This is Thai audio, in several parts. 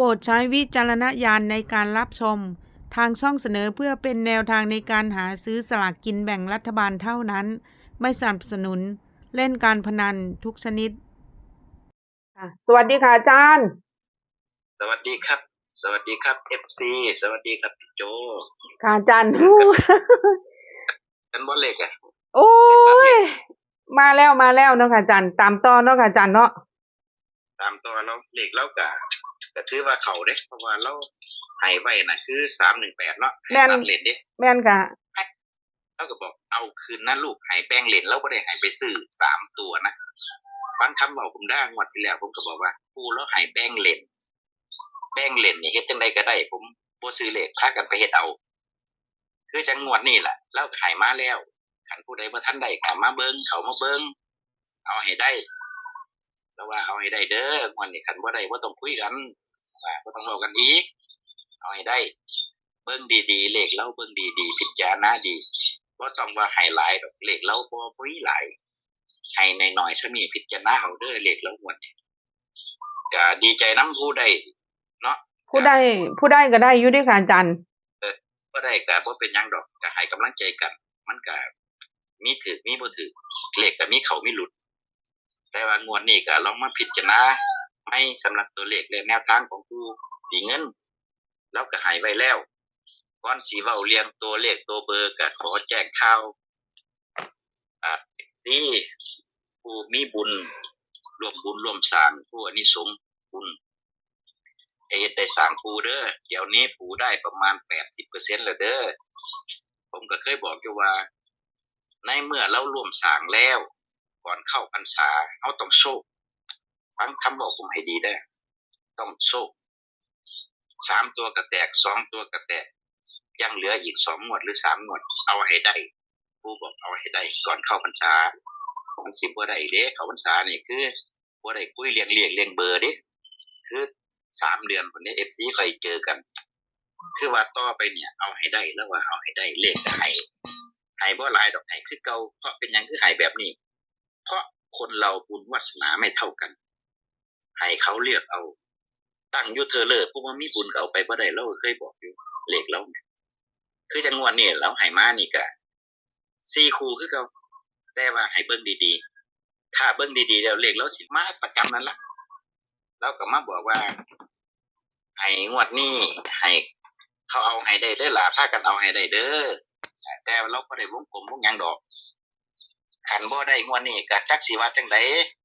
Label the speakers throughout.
Speaker 1: โปรดใช้วิจารณญาณในการรับชม ทางช่องเสนอเพื่อเป็นแนวทางในการหาซื้อสลากกินแบ่งรัฐบาลเท่านั้น ไม่สนับสนุน เล่นการพนันทุกชนิด สวัสดีค่ะอาจารย์
Speaker 2: สวัสดีครับ สวัสดีครับ FC สวัสดีครับพี่โจ
Speaker 1: ค่ะอาจารย์
Speaker 2: กันบ่เล็กอะ
Speaker 1: โอ้ยมาแล้วมาแล้วเนาะค่ะอาจารย์ ตามต่อเนาะค่ะอาจารย์เนาะ
Speaker 2: ตามตัวเราเล็กเราก็ ก็ถือว่าเขาเด้เพราะว่าเราให้ไว้น่ะ คือ318เนาะให้ตัดเลนเด้
Speaker 1: แม่นค่ะ
Speaker 2: เราก็บอกเอาคืนนะลูกให้แป้งเลนเราบ่ได้ให้ไปซื้อสามตัวนะฟังคำบอกผมได้งวดที่แล้ว ผมก็บอกว่าปูแล้วให้แป้งเลนแป้งเลนนี่เฮ็ดจังไดก็ได้ ผมบ่ซื้อเลขพากันไปเฮ็ดเอา คือจังงวดนี่แหละเราก็ให้มาแล้วคันผู้ใดบ่ทันได้ก็มาเบิ่งเขามาเบิ่งเอาให้ได้ แล้วว่าเอาให้ได้เด้องวดนี้คันบ่ได้บ่ต้องคุยกันว่าบ่ต้องเว้ากันอีกเอาให้ได้ เบิ่งดีๆเลขเราเบิ่งดีๆพิจารณาดีบ่ต้องว่าให้หลายดอกเลขเราบ่บ่มีหลายให้น้อยๆซะมีพิจารณาเอาเด้อเลขเรางวดนี้ก็ดีใจนํผู้ใดเนาะ
Speaker 1: ผู้ได้ผู้ได้ก็ได้อยู่เด้วยค่ะอาจารย์
Speaker 2: บ่ได้ก็บ่เป็นหยังดอกก็ให้กำลังใจกัน มันก็มีถือมีบ่ถือเลขก็มีเข้ามีหลุด แต่ว่างวดนี้ก็ลองมาพิจารณาให้สำหรับตัวเลขและแนวทางของผู้สีเงินแล้วก็ให้ไว้แล้วก่อนสิเว้าเรียงตัวเลขตัวเบอร์ก็ขอแจ้งข่าวอ่าที่ผู้มีบุญร่วมบุญร่วมสร้างผู้อนิสงส์บุญให้เฮ็ดได้สร้างผู้เด้อเดี๋ยวนี้ผู้ได้ประมาณ80%แล้วเด้อผมก็เคยบอกอยู่ว่า ในเมื่อเราร่วมสร้างแล้ว ก่อนเข้าพรรษาเฮาต้องโชคฟังคำบอกผมให้ดีเด้ต้องโชคสามตัวก็แตกสองตัวก็แตก ยังเหลืออีกสองงวดหรือสามงวด เอาให้ได้ผู้บอกเอาให้ได้ก่อนเข้าพรรษามันสิบ่ได้เด้เข้าพรรษานี่คือบ่ได้คุยเรียงเรียงเรียงเบอร์เด้คือสามเดือนคนนี้ FC ค่อยเจอกัน คือว่าต่อไปเนี่ย เอาให้ได้แล้วว่าเอาให้ได้เลขก็ให้ให้บ่หลายดอกให้คือเก่าเพราะเป็นยังคือให้แบบนี้ เพราะคนเราบุญวาสนาไม่เท่ากัน ให้เขาเลือกเอา ตั้งยุเธอเลอผู้ว่ามีบุญก็เอาไปบ่ได้เราเคยบอกอยู่เลขเราเนี่ยคือจังหวะนี้เราให้มานี่ก็สี่คู่คือเก่าแต่ว่าให้เบิ่งดีๆ ถ้าเบิ่งดีๆแล้วเลขเราสิมาประจำนั้นละเราก็มาบอกว่าให้งวดนี้ให้เขาเอาให้ได้เด้อล่ะพากันเอาให้ได้เด้อแต่เราก็ได้วงกลมวงยังดอก ขันบ่ได้งวดนี้ก็จักสิว่าจังได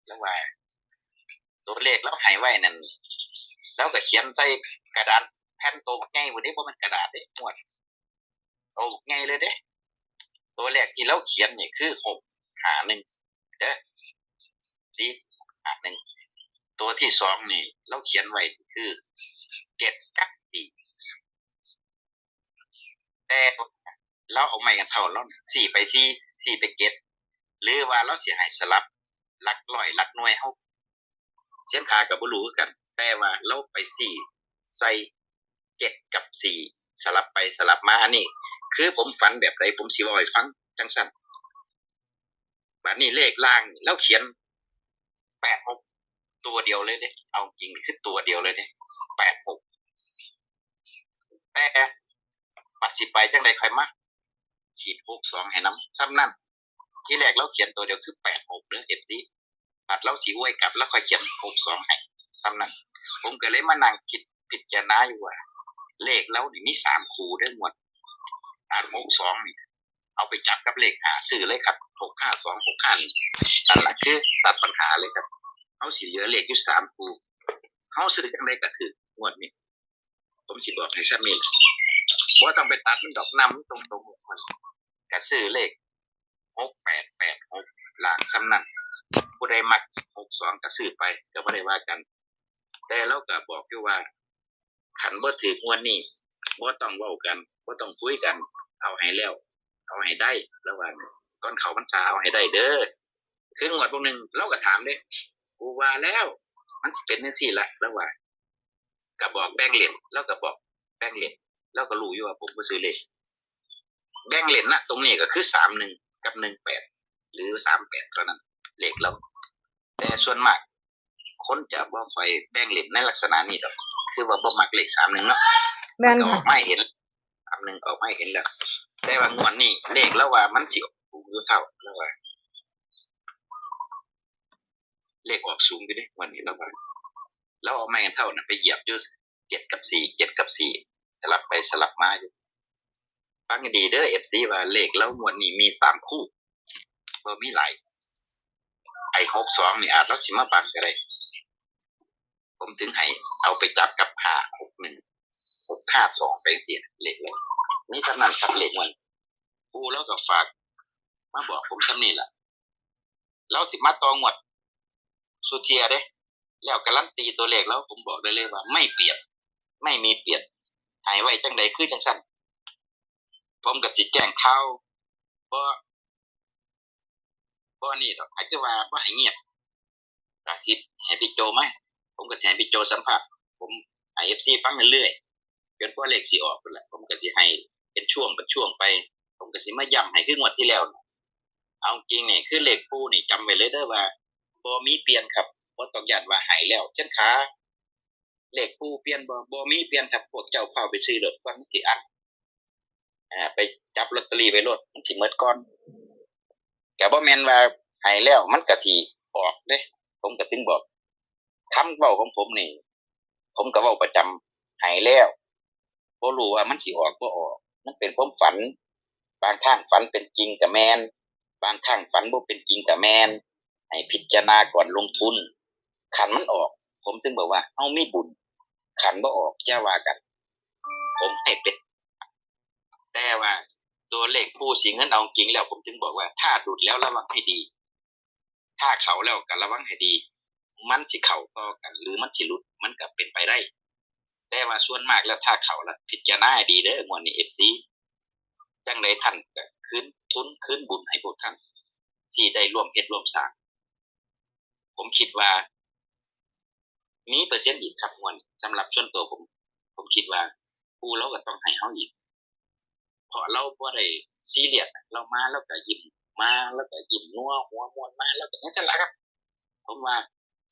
Speaker 2: แล้วว่าตัวเลขเราให้ไว้นั่นแล้วก็เขียนใส่กระดาษแผ่นโตบักใหญ่บ่ได้บ่แมันกระดาษเด้งวดโตบักใหญ่เลยเด้ ตัวแรกที่เราเขียนนี่คือ6 5 1เด้อสี่หาหนึ่งตัวที่สองนี่ เราเขียนไว้คือเจ็ดกับสี่แต่เราเอาไม้กันเท่าแล้วสี่ไปสี่สี่ไปเก็ด หรือว่าเราสิให้สลับหลักร้อยหลักหน่วยเฮาเส้นขากับบ่รู้คือกัน แต่ว่าเราไปสี่ใส่เจ็ดกับสี่สลับไปสลับมาอันนี้ คือผมฝันแบบไรผมสิเว้าให้ฟังจังซั่นบัดนี้เลขล่างนี่เราเขียนแปดหกตัวเดียวเลยเด้เอาจริงคือตัวเดียวเลยเด้แปดหกแต่ปัดสิไปจังไดค่อยมาขีดหกสองให้น้ำซ้ำนั่น ที่แรกเราเขียนตัวเดียวคือแปดหกเด้อเอฟซีปัดเราสีไว้กลับแล้วค่อยเขียนหกสองให้ซ้ำนั้นผมก็เลยมานั่งคิดพิจารณาอยู่ว่า เลขเรานี่มีสามคูเด้หมดอ่านหกสองนี่เอาไปจับกับเลขหาซื้อเลยครับหกห้าสองหกห้านั่นแหละคือตัดปัญหาเลยครับเขาสิเหลือเลขอยู่สามคูเขาซื้อจังไดก็ถืองวดนี้ผมสิบอกให้ซ้ำนี่ว่าต้องไปตัดมันดอกนำตรงๆมันก็ซื้อเลข หกแปดแปดหกหลางซ้ำนั่นผู้ใดมักหกสองก็ซื้อไปก็ไม่ได้ว่ากัน แต่เราก็บอกอยู่ว่าขันบ่ถืองวดนี้บ่ต้องเว้ากันบ่ต้องคุยกัน เอาให้แล้วเอาให้ได้แล้วว่าก่อนเขาพรรษาเอาให้ได้เด้อคืองวดพวกหนึ่งเราก็ถามเด้กูว่าแล้ว มันเป็นจังซี่ละแล้วว่าก็บอกแบงเหรียญแล้วก็บอกแบงเหรียญแล้วก็รู้อยู่ว่าผมบ่ซื้อเลขแบงเหรียญนะตรงนี้ก็คือสามหนึ่ง กับหนึ่งแปดหรือสามแปดเท่านั้นเลขเราแต่ส่วนมาก คนจะบ่ค่อยแบ่งเหรียญในลักษณะนี้ดอก คือว่าบ่มักเลขสามหนึ่งเนาะ
Speaker 1: แม่น
Speaker 2: ก็อ
Speaker 1: ค่ะ
Speaker 2: อกมาให้เห็นสามหนึ่งออกมาให้เห็นแล้วแต่ว่างวดนี้เลขแล้วว่ามันสิออกสูงอยู่เท่าแล้วว่า เลขออกสูงอยู่เดิวันนี้แล้วว่าแล้วเอาไม้กันเท่านั้นไปเหยียบอยู่เจ็ดกับสี่เจ็ดกับสี่สลับไปสลับมาอยู่ ฟังให้ดีเด้อเอฟซีว่าเลขแล้วงวดนี้มีสามคู่บ่มีหลายไอ้หกสองนี่อาจเราสิมาบังก็ได้ผมถึงให้เอาไปจับกับห้าหกหนึ่งหกห้าสองไปเสียเลขเลยนี่สำนันครับเลขมันกูแล้วก็ฝาก มาบอกผมสำนี่แหละเราสิมาตองวดสุเทียเด้แล้วการันตีตัวเลขแล้วผมบอกได้เลยว่า ไม่เปลี่ยน ไม่มีเปลี่ยนหายไว้จังใดคือจังสั้น ผมกับสิแกล้งเข้าเพราะเพราะนี่ดอกไอ้คือว่าว่าให้เงียบกระซิบให้พี่โจไหมผมก็จะให้พี่โจสัมผัสผมไอเอฟซีฟังเรื่อยๆจนกว่าเลขสีออกไปแหละผมก็จะให้เป็นช่วงเป็นช่วงไป ผมก็สิมาย้ำให้คืองวดที่แล้วเอาจริงนี่คือเลขปูนี่จำไว้เลยเด้อว่าบ่มีเปลี่ยนครับบ่ต้องยันว่าหายแล้วเช่นขาเลขปูเปลี่ยนบ่บ่มีเปลี่ยนครับพวกเจ้าเฝ้าไปซื้อรถก่อนมันสิอัน อ่าไปจับลอตเตอรี่ไว้รถมันสิหมดก่อนแก็บ่แม่นว่าหายแล้วมันก็สิออกเด้ผมก็ถึงบอกคำเว้าของผมนี่ ผมก็เว้าประจำหายแล้วบ่รู้ว่ามันสิออกบ่ออก มันเป็นความฝัน บางครั้งฝันเป็นจริงกับแมนบางครั้งฝันบ่เป็นจริงกับแมนให้พิจารณาก่อนลงทุนขันมันออก ผมถึงบอกว่าเฮามีบุญขันบ่ออกอย่าว่ากัน ผมให้เป็น แต่ว่า ตัวเลขผู้สิงเงินเอาจริงแล้วผมถึงบอกว่า ถ้าดุดแล้วระวังให้ดี ถ้าเขาแล้วก็ระวังให้ดี มันสิเข้าต่อกัน หรือมันสิลุดมันก็เป็นไปได้ แต่ว่าส่วนมากแล้วถ้าเขาล้วพิจารณาดีเด้อมวดนี้ FD จังไดท่านก็คืนทุนคืนบุญให้พวกท่าน ที่ได้ร่วมเฮ็ดร่วมสร้างผมคิดว่า มีเปอร์เซ็นต์อีกครับมวนสำหรับส่วนตัวผม ผมคิดว่าผู้เราก็ต้องให้เฮาอีก พราะเราบ่ได้ซีเรียสเรามาแล้วก็ยิ้มมาแล้วก็ยิ้มนัวหัวมวนมาแล้วก็จังซั่นล่ะครับ ผมว่า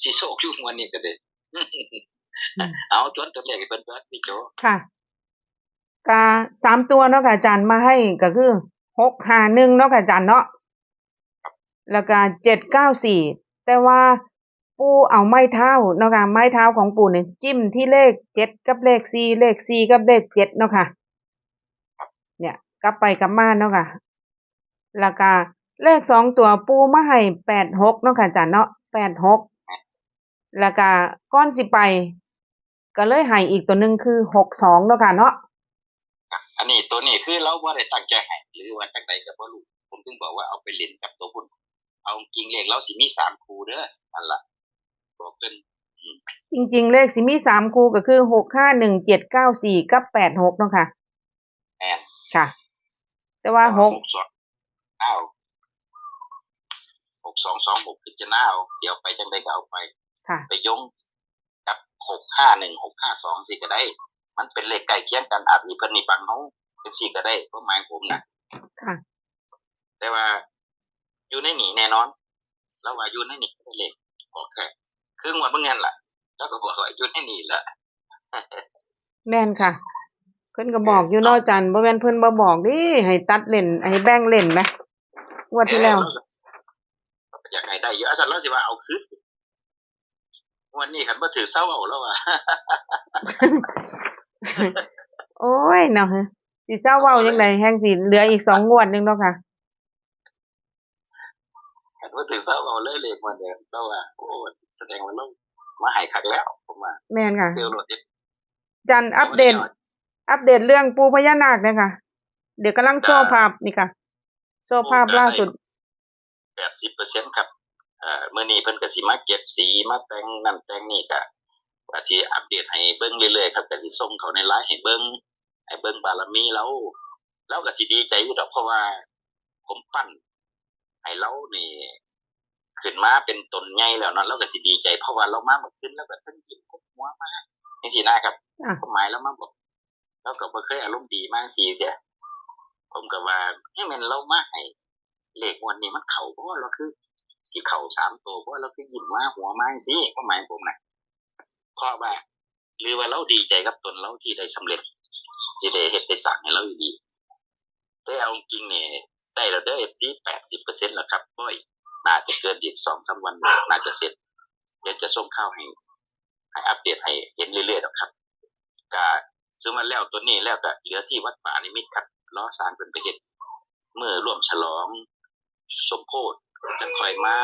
Speaker 2: สิโชคอยู่มวนนี้ก็ได้เอาจนตัวเลขให้เพิ่นเบิดพี่โจ
Speaker 1: ค่ะกาสามตัวเนาะค่ะอาจารย์มาให้ก็คือหกห้าหนึ่งเนาะค่ะอาจารย์เนาะแล้วก็เจ็ดเก้าสี่แต่ว่าปูเอาไม้เท้าเนาะค่ะไม้เท้าของปูเนี่ยจิ้มที่เลขเจ็ดกับเลขสี่เลขสี่กับเลขเจ็ดเนาะค่ะ เนี่ย กลับไปกลับมาเนาะค่ะแล้วก็เลขสองตัวปูมาให้แปดหกเนาะค่ะอาจารย์เนาะแปดหกแล้วก็ก้อนสิไป ก็เลยให้อีกตัวหนึ่งคือหกสองเนาะค่ะเนาะ
Speaker 2: อันนี้ตัวนี้คือเราบ่ได้ตั้งใจให้หรือว่าจังใดก็บ่รู้ผมถึงบอกว่าเอาไปเล่นกับตัวคุณเอาจริงเลขเราสิมี3คู่เด้อนั่นล่ะบอกเพิ่น
Speaker 1: จริง ๆ เลขสิมีสามคู่ก็คือหกห้าหนึ่งเจ็ดเก้าสี่กับแปดหกเนาะค่ะ
Speaker 2: แม่น
Speaker 1: ค่ะ แต่ว่าหก
Speaker 2: สองเอาหกสองสองหกพิจารณาเอาสิเอาไปจังใดก็เอาไป
Speaker 1: ค่ะ
Speaker 2: ไปยงกับหกห้าหนึ่งหกห้าสองสิก็ได้ มันเป็นเลขใกล้เคียงกันอาจสิเพิ่นนี่บังเฮาเป็นสิก็ได้เพราะหมายผมนะ
Speaker 1: ค่ะ
Speaker 2: แต่ว่าอยู่ในหนีแน่นอน แล้วว่าอยู่ในหนีเป็นเลขออกแท้คืองวดเบิ่งเงินล่ะ แล้วก็บอกว่าอยู่ในหนีละ
Speaker 1: แม่นค่ะ เพิ่นก็บอกอยู่เนาะอาจารย์บ่แม่นเพิ่นบ่บอกดิให้ตัดเล่นให้แบ่งเล่นไหมงวดที่แล้ว
Speaker 2: อยากให้ได้อยู่อาจารย์เราสิว่าเอาคืนวันนี้คันบ่ถือเศร้าเอาแล้วว่า
Speaker 1: โอ้ยเนาะสิเศร้าเว้าจังไดแฮงสิเหลืออีกสองงวดหนึงเนาะค่ะ
Speaker 2: คันบ่ถือเศร้าเอาเลยเลขมันเด้อแล้วว่าโอ้แสดงว่าเรามาให้คักแล้วผมว่า
Speaker 1: แม่นค่ะ
Speaker 2: เซลล์รถเอ็ด
Speaker 1: จันอัปเดต อัปเดตเรื่องปูพญานาคเนี่ยค่ะ เดี๋ยวกำลังโชว์ภาพนี่ค่ะ โชว์ภาพล่าสุด
Speaker 2: 80%ครับเอ่อมื้อนี้เพิ่นก็สิมาเก็บสีมาแต่งนั่นแต่งนี่ก็ก็สิอัปเดตให้เบิ่งเรื่อยๆครับก็สิส่งเขาในไลน์ให้เบิ่งให้เบิ่งบารมีเราเราก็สิดีใจอยู่ดอกเพราะว่า ผมปั้นให้เรานี่ขึ้นมาเป็นตนใหญ่แล้วเนาะเราก็สิดีใจเพราะว่าเรามาเมื่อคืนแล้วก็ทั้งกินทั้งหัวมาจังซี่นะครับ
Speaker 1: อะ
Speaker 2: ความหมายแล้วมาบอก เราก็บ่เคยอารมณ์ดีมากสิเสียผมก็ว่าให้ม่นเรามาให้เลขงวันนี้มันเข้าเพราะว่าเราคือสิเข้าสามตัวเพราะเราคือหยิ้มาหัวมาจังซี่าหมายผมนะเพราะว่าหรือว่าเราดีใจกับตนเราที่ได้สำเร็จ ที่ได้เฮ็ดได้สร้างให้เราอยู่ดี แต่เอาจริงเนี่ยได้แล้วเด้อ FC 80%แล้วครับบ่อยน่าจะเกินอีก2-3วันน่าจะเสร็จเดี๋ยวจะส่งข่าวให้ให้อัปเดตให้เห็นเรื่อยๆดอกครับก็ ซึ่งมันแล้วตัวนี้แล้วก็เหลือที่วัดป่านิมิตครับรอสร้างเพิ่นไปเฮ็ดเมื่อร่วมฉลองสมโพธิจะค่อยมา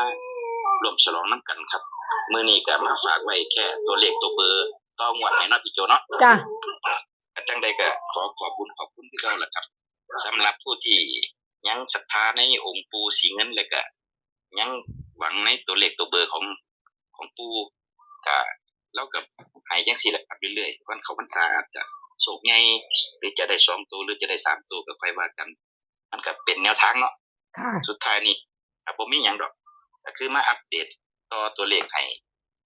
Speaker 2: ร่วมฉลองนํกันครับมื้อนี้ก็มาฝากไว้แค่ตัวเลขตัวเบอร์ต่องวดให้เนาะพี่โจเนาะ
Speaker 1: จ้ะ
Speaker 2: ก็จังใดก็ขอขอบคุณขอบคุณที่เก่าแหละครับสำหรับผู้ที่ยังศรัทธาในองค์ปู่สีเงินแล้วก็ยังหวังในตัวเลขตัวเบอร์ของของปู่ก็เราก็ให้จังซี่แหละครับเรื่อยๆวันเข้าพรรษาอาจจะ โชคใหญ่หรือจะได้สองตัวหรือจะได้สามตัวก็ค่อยว่ากัน มันก็เป็นแนวทางเนาะ
Speaker 1: ค่ะ
Speaker 2: สุดท้ายนี่ก็บ่มีหยังดอกก็คือมาอัปเดตต่อตัวเลขให้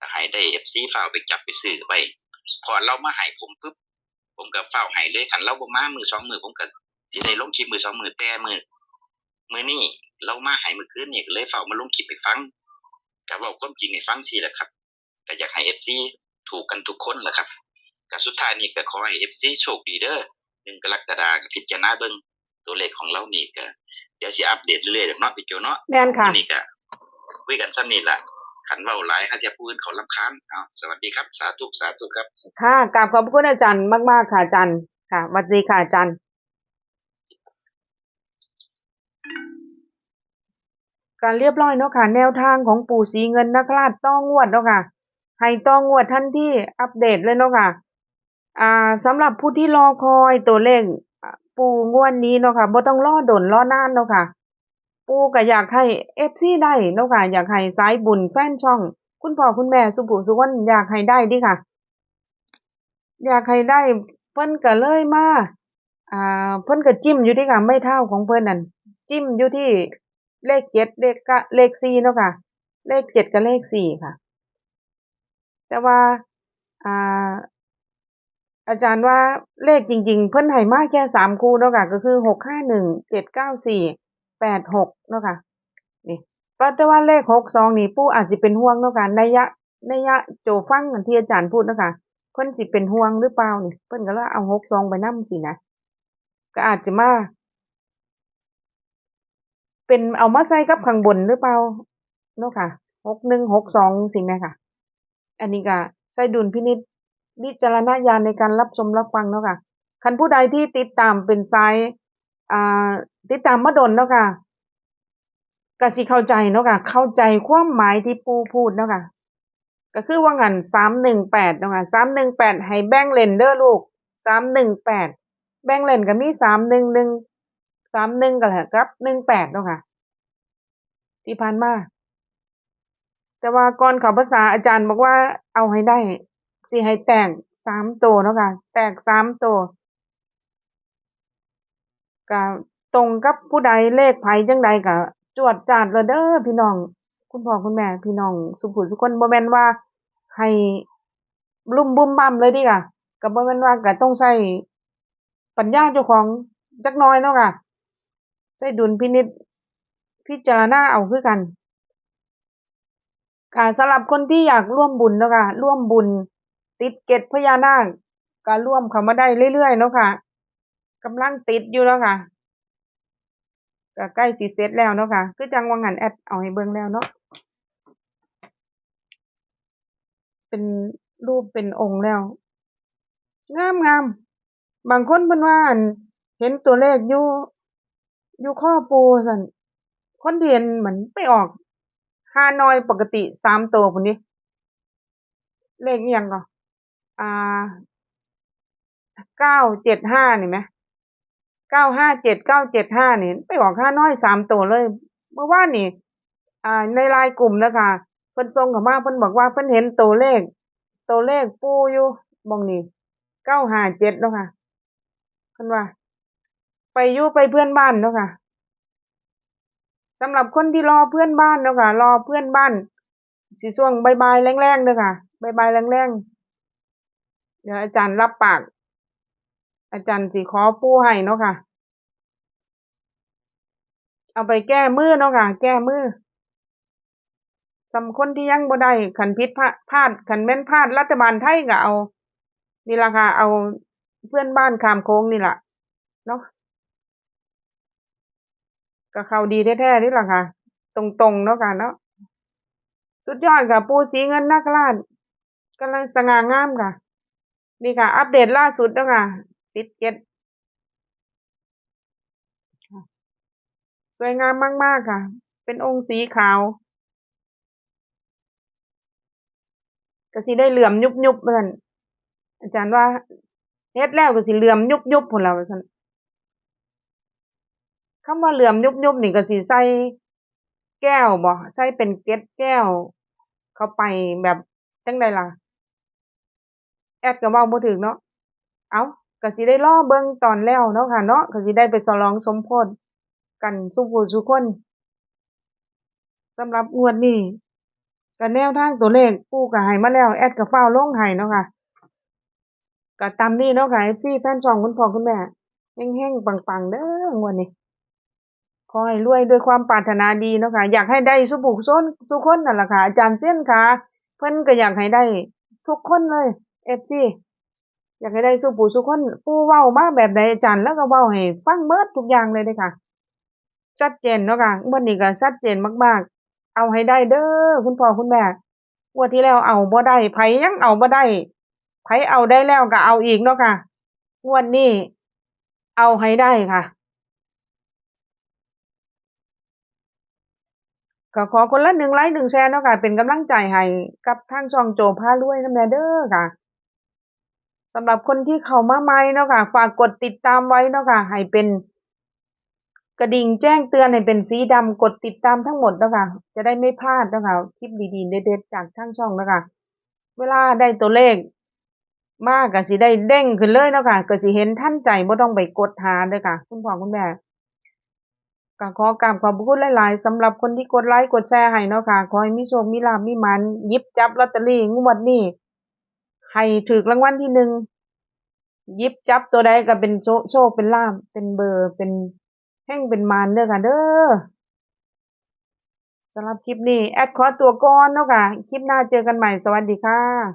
Speaker 2: ก็ให้ได้ FC ฝากไปจับไปซื้อไว้พอเรามาให้ผมปึ๊บผมก็เฝ้าให้เลยคันเราบ่มามือสองมือผมก็สิได้ลงคลิปมือสองมือแต่มือมื้อนี้เรามาให้มื้อคืนนี่ก็เลยเฝ้ามาลงคลิปให้ฟังก็เว้าความจริงให้ฟังซี่แหละครับก็อยากให้ FC ถูกกันทุกคนแหละครับ ก็สุดท้ายนี่ก็ขอให้ FC โชคดีเด้อ1กรกฎาคมก็พิจารณาเบิ่งตัวเลขของเรานี่ก็เดี๋ยวสิอัปเดตเรื่อยๆเนาะพี่โจเนาะ
Speaker 1: แม่นค่ะ
Speaker 2: อันนี่ก็คุยกันซ้ำนี่แหละขันเว้าหลายหาเสียผู้อื่นเขาลำคาญเอาสวัสดีครับ สาธุสาธุครับ
Speaker 1: ค่ะกราบขอบพระคุณอาจารย์มากๆค่ะอาจารย์ค่ะสวัสดีค่ะอาจารย์การเรียบร้อยเนาะค่ะ แนวทางของปู่สีเงินนคราชต้องงวดเนาะค่ะให้ต้องงวดทันที่อัปเดตเลยเนาะค่ะ อ่าสำหรับผู้ที่รอคอยตัวเลขปูงวดนี้เนาะค่ะบ่ต้องรอดนรอนานเนาะค่ะ ปูก็อยากให้ FC ได้เนาะค่ะ อยากให้สายบุญแฟนช่อง คุณพ่อคุณแม่สุภูสุวรรณอยากให้ได้ดิค่ะ อยากให้ได้เพิ่นก็เลยมาอ่าเพิ่นก็จิ้มอยู่ที่ค่ะ ไม่เท่าของเพิ่นนั่นจิ้มอยู่ที่เลขเจ็ดเลขก้าเลขสี่เนาะค่ะ เลขเจ็ดกับเลขสี่ค่ะ แต่ว่าอ่า อาจารย์ว่าเลขจริง ๆ เพิ่นให้มากแค่สามคู่เนาะค่ะก็คือหกห้าหนึ่งเจ็ดเก้าสี่แปดหกเนาะค่ะนี่แต่ว่าเลขหกสองนี่ปู่อาจจะเป็นห่วงเนาะค่ะในยะในยะโจฟังอันที่อาจารย์พูดเนาะค่ะเพิ่นสิเป็นห่วงหรือเปล่านี่เพิ่นก็เลยเอาหกซองไปนำสินะก็อาจจะมาเป็นเอามาใส่กับข้างบนหรือเปล่าเนาะค่ะหกหนึ่งหกสองสิแม่ค่ะ อันนี้ก็ใส่ดุลพินิจ วิจารณญาณในการรับชมรับฟังเนาะค่ะคันผู้ใดที่ติดตามเป็นสายอ่าติดตามมาดนเนาะค่ะก็สิเข้าใจเนาะค่ะเข้าใจความหมายที่ปูพูดเนาะค่ะก็คือว่างันสามหนึ่งแปดเนาะค่ะสามหนึ่งแปดให้แบ่งเลนเด้อลูกสามหนึ่งแปดแบ่งเลนก็มีสามหนึ่งหนึ่งสามหนึ่งก็แหละครับหนึ่งแปดเนาะค่ะที่ผ่านมาแต่ว่าก่อนเขับภาษาอาจารย์บอกว่าเอาให้ได้ สิให้แตกสามตัวเนาะค่ะ แตกสามตัวก็ตรงกับผู้ใดเลขไผจังใดก็จวดจาดเลยเด้อพี่น้อง คุณพ่อคุณแม่พี่น้อง สุขุมสุคนบ่แม่นว่าให้ลุ่มบุ้มบั่มเลยดิค่ะก็บ่แม่นว่าก็ต้องใช้ปัญญาเจ้าของจักน้อยเนาะค่ะใช้ดุลพินิจพิจารณาเอาคือกันค่ะสำหรับคนที่อยากร่วมบุญเนาะค่ะร่วมบุญ ติดเกตพญานาคก็ร่วมเขามาได้เรื่อยๆเนาะค่ะกำลังติดอยู่แล้วค่ะก็ใกล้สิเสร็จแล้วเนาะค่ะ คือจังว่างันแอดเอาให้เบิ่งแล้วเนาะเป็นรูปเป็นองค์แล้ว งามงามบางคนเพิ่นว่านเห็นตัวเลขอยู่อยู่ข้อปูสันคนที่เห็นเหมือนไปออกฮานอยปกติสามตัวคนนี้ เลขอิหยังก็อ่าเก้าเจ็ดห้านี่ไหมเก้าห้าเจ็ดเก้าเจ็ดห้านี่ไปออกห้าน้อยสามตัวเลย เมื่อวานนี่ อ่า ในไลน์กลุ่มนะคะเพิ่นส่งเข้ามาเพิ่นบอกว่าเพิ่นเห็นตัวเลข ตัวเลขปูอยู่มองนี่เก้าห้าเจ็ดเนาะค่ะเพิ่นว่า ไปอยู่ไปเพื่อนบ้านเนาะค่ะสำหรับคนที่รอเพื่อนบ้านเนาะค่ะ รอเพื่อนบ้านสิช่วงบ่ายๆแรงๆเด้อค่ะใบ่ายๆแรงๆ เดี๋ยวอาจารย์รับปาก อาจารย์สิขอปูให้เนาะค่ะ เอาไปแก้มือเนาะค่ะ แก้มือสำคนที่ยังบ่ได้ขันพิษพลาดขันแม่นพลาดรัฐบาลไทยก็เอา นี่ล่ะค่ะ เอาเพื่อนบ้านขามโค้งนี่ล่ะเนาะก็เขาดีแท้ๆนี่ล่ะค่ะ ตรงๆเนาะค่ะเนาะสุดยอดค่ะ ปู่ศรีเงินนาคราชกำลังสง่างามค่ะ นี่ค่ะ อัปเดตล่าสุดเนาะค่ะติดเก็ดสวยงามมาก ๆ ค่ะ เป็นองค์สีขาวก็สิได้เหลื่อมยุบๆว่าซั่นอาจารย์ว่าเฮ็ดแล้วก็สิเหลื่อมยุบๆพู้นล่ะว่าซั่นคำว่าเหลื่อมยุบๆนี่ก็สิใส่แก้วบ่ใส่เป็นเกล็ดแก้ว เข้าไปแบบจังใดล่ะ แอดก็เว้าบ่ถูกเนาะเอ้าก็สิได้รอเบิ่งตอนแล้วเนาะค่ะเนาะก็สิได้ไปฉลองสมโพธกันซุผู้ซุคนสำหรับงวดนี้ก็แนวทางตัวเลขปู่ก็ให้มาแล้ว แอดก็ฟ้าวลงให้เนาะค่ะก็ตามนี้เนาะค่ะ FC แฟนช่องคุณพ่อคุณแม่เฮงๆปังๆเด้องวดนี้ขอให้รวยด้วยความปรารถนาดีเนาะค่ะอยากให้ได้ซุผู้ซุนซุคนนั่นแหละค่ะอาจารย์เซียนค่ะ เพิ่นก็อยากให้ได้ทุกคนเลย FC อยากให้ได้ซุผู้ซุคนปู่เว้ามาแบบใดอาจารย์แล้วก็เว้าให้ฟังหมดทุกอย่างเลยเด้ค่ะ ชัดเจนเนาะค่ะงวดนี้ก็ชัดเจนมากๆ เอาให้ได้เด้อคุณพ่อคุณแม่งวดที่แล้วเอาบ่ได้ไผยังเอาบ่ได้ไผเอาได้แล้วก็เอาอีกเนาะค่ะวดนี้เอาให้ได้ค่ะก็ขอคนละ1ไลก์1แชร์เนาะค่ะ เป็นกำลังใจให้กับทางช่องโจพารวยนำแหน่เด้อค่ะ สำหรับคนที่เข้ามาใหม่เนาะค่ะฝากกดติดตามไว้เนาะค่ะให้เป็นกระดิ่งแจ้งเตือนให้เป็นสีดำกดติดตามทั้งหมดเนาะค่ะจะได้ไม่พลาดเนาะค่ะคลิปดีๆเด็ดๆจากทางช่องเนาะค่ะเวลาได้ตัวเลขมาก็สิได้เด้งขึ้นเลยเนาะค่ะก็สิเห็นทันใจบ่ต้องไปกดหาเด้อค่ะ คุณพ่อคุณแม่ก็ขอกราบขอบคุณหลาย ๆสำหรับคนที่กดไลก์กดแชร์ให้เนาะค่ะขอให้มีโชคมีลาภมีมันยิบจับลอตเตอรี่งวดนี้ ให้ถือรางวัลที่หนึ่งยิบจับตัวใดก็เป็นโชโชคเป็นลาม เป็นเบอร์เป็นแห่งเป็นมารเด้อค่ะเด้อสำหรับคลิปนี้ แอดขอตัวก่อนเนาะค่ะ คลิปหน้าเจอกันใหม่สวัสดีค่ะ